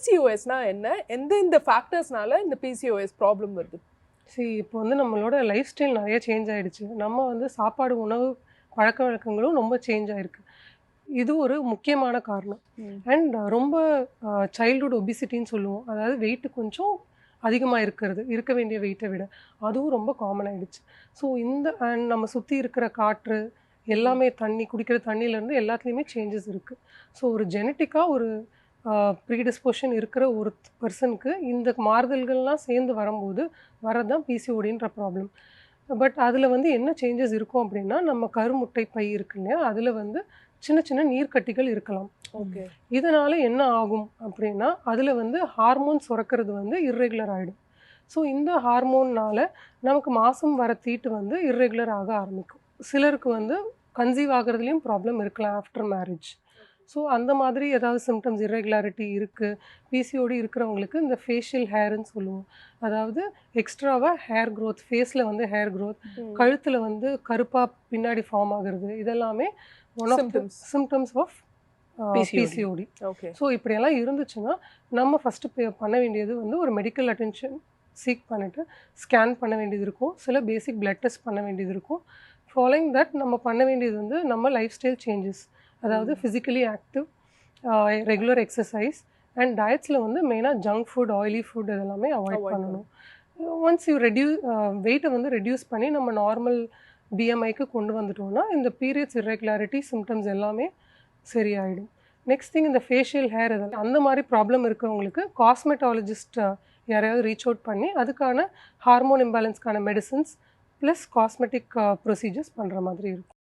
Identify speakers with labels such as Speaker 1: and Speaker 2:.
Speaker 1: பிசிஓஎஸ்னா என்ன? எந்த இந்த ஃபேக்டர்ஸ்னால இந்த பிசிஓஎஸ் ப்ராப்ளம் வருது?
Speaker 2: சரி இப்போ வந்து நம்மளோட லைஃப் ஸ்டைல் நிறைய சேஞ்ச் ஆயிடுச்சு. நம்ம வந்து சாப்பாடு உணவு பழக்க வழக்கங்களும் ரொம்ப சேஞ்ச் ஆயிருக்கு. இது ஒரு முக்கியமான காரணம். அண்ட் ரொம்ப சைல்டுஹுட் ஒபிசிட்டின்னு சொல்லுவோம். அதாவது வெயிட் கொஞ்சம் அதிகமாக இருக்கிறது இருக்க வேண்டிய வெயிட்டை விட. அதுவும் ரொம்ப காமன் ஆயிடுச்சு. ஸோ இந்த and நம்ம சுற்றி இருக்கிற காற்று எல்லாமே தண்ணி குடிக்கிற தண்ணியிலேருந்து எல்லாத்துலேயுமே சேஞ்சஸ் இருக்குது ஸோ ஒரு ஜெனட்டிக்காக ஒரு ப்ரீடிஸ்போஷன் இருக்கிற ஒரு பர்சனுக்கு இந்த மாறுதல்கள்லாம் சேர்ந்து வரும்போது வரதான் பிசிஓடின்ற ப்ராப்ளம் பட் அதில் வந்து என்ன சேஞ்சஸ் இருக்கும் அப்படின்னா நம்ம கருமுட்டை பை இருக்கு இல்லையா? அதில் வந்து சின்ன சின்ன நீர்க்கட்டிகள் இருக்கலாம்.
Speaker 1: ஓகே
Speaker 2: இதனால் என்ன ஆகும் அப்படின்னா அதில் வந்து ஹார்மோன் சுரக்கிறது வந்து இர்ரெகுலர் ஆகிடும் ஸோ இந்த ஹார்மோன்னால் நமக்கு மாதம் வர தீட்டு வந்து இர்ரெகுலர் ஆக ஆரம்பிக்கும். சிலருக்கு வந்து கன்சீவ் ஆகிறதுலையும் ப்ராப்ளம் இருக்கலாம் ஆஃப்டர் மேரேஜ் ஸோ அந்த மாதிரி ஏதாவது சிம்டம்ஸ் இர்ரெகுலாரிட்டி இருக்குது பிசிஓடி இருக்கிறவங்களுக்கு இந்த ஃபேஷியல் ஹேர்னு சொல்லுவோம். அதாவது எக்ஸ்ட்ராவாக ஹேர் க்ரோத் ஃபேஸில் வந்து ஹேர் க்ரோத் கழுத்தில் வந்து கருப்பாக பின்னாடி ஃபார்ம் ஆகுறது இதெல்லாமே one of. Symptoms of. PCOD
Speaker 1: okay
Speaker 2: so இப்படியெல்லாம் இருந்துச்சுன்னா நம்ம ஃபஸ்ட்டு பண்ண வேண்டியது வந்து ஒரு மெடிக்கல் அட்டென்ஷன் சீக் பண்ணிவிட்டு ஸ்கேன் பண்ண வேண்டியது இருக்கும். சில பேசிக் பிளட் டெஸ்ட் பண்ண வேண்டியது இருக்கும். ஃபாலோயிங் தட் நம்ம பண்ண வேண்டியது வந்து நம்ம லைஃப் ஸ்டைல் சேஞ்சஸ் அதாவது physically active regular exercise and டயட்ஸில் வந்து மெயினாக ஜங்க் ஃபுட் ஆயிலி ஃபுட் இதெல்லாமே அவாய்ட் பண்ணணும். ஒன்ஸ் யூ ரெடியூ வெயிட்டை வந்து ரெடியூஸ் பண்ணி நம்ம நார்மல் பிஎம்ஐக்கு கொண்டு வந்துட்டோம்னா இந்த பீரியட்ஸ் இர்ரெகுலாரிட்டி சிம்டம்ஸ் எல்லாமே சரியாயிடும். நெக்ஸ்ட் திங் இந்த ஃபேஷியல் ஹேர் இதெல்லாம் அந்த மாதிரி ப்ராப்ளம் இருக்கிறவங்களுக்கு காஸ்மெட்டாலஜிஸ்ட் யாரையாவது ரீச் அவுட் பண்ணி அதுக்கான ஹார்மோன் இம்பேலன்ஸ்க்கான மெடிசின்ஸ் ப்ளஸ் காஸ்மெட்டிக் ப்ரொசீஜர்ஸ் பண்ணுற மாதிரி இருக்கும்.